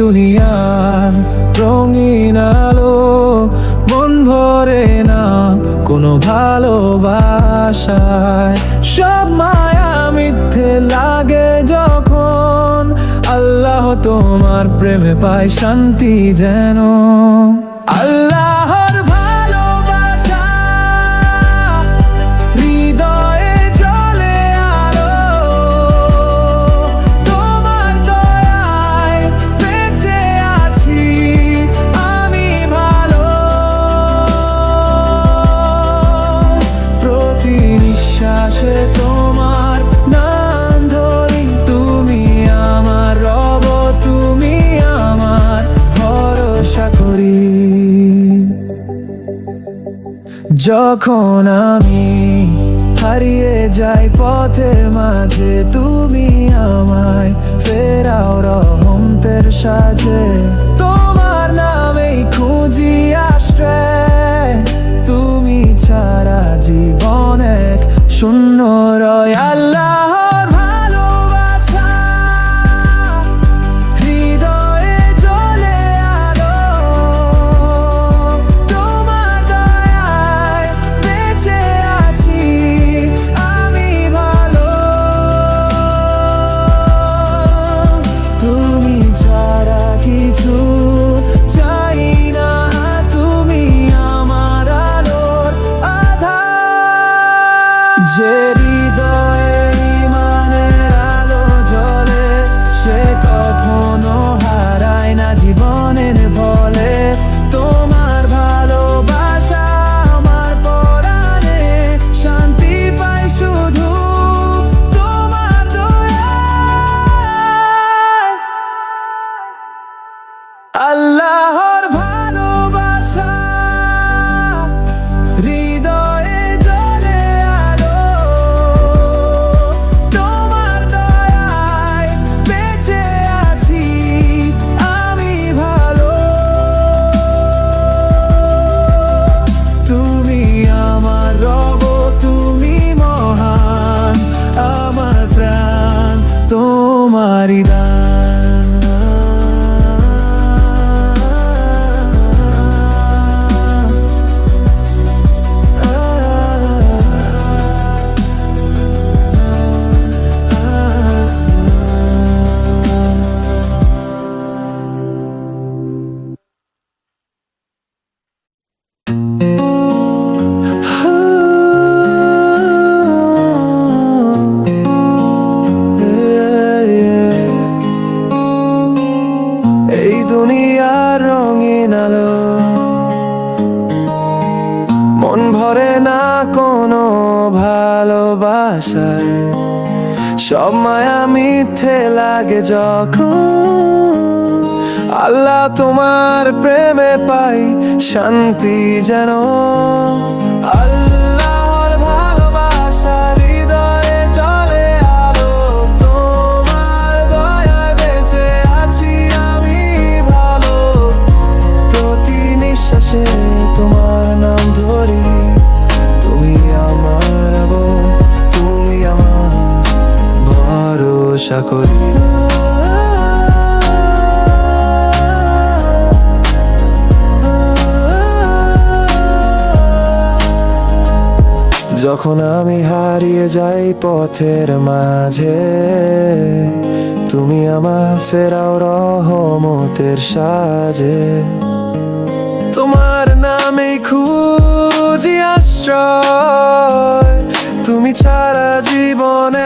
দুনিয়ার রঙিন আলো, মন ভরে না কোনো ভালোবাসায়। সব মায়া মিথ্যে লাগে যখন আল্লাহ তোমার প্রেমে পায় শান্তি যেন। আল্লাহর যখন আমি হারিয়ে যাই পথের মাঝে, তুমি আমায় ফেরাও রহমতের সাজে। তোমার নামেই খুঁজি আশ্রয়, তুমি ছাড়া জীবন এক শূন্য রয়। আল্লাহর কিছু চাই না তুমি আমার আলোর আধা যে হৃদয়ে الله মন ভরে না কোনো ভালোবাসায়। সব মায়া মিথ্যে লাগে যখন আল্লাহ তোমার প্রেমে পাই শান্তি যেন ভরসা করি। যখন আমি হারিয়ে যাই পথের মাঝে, তুমি আমার ফেরাও রহমতের সাজে। তোমার নামে খুঁজি আশ্রয়, তুমি ছাড়া জীবন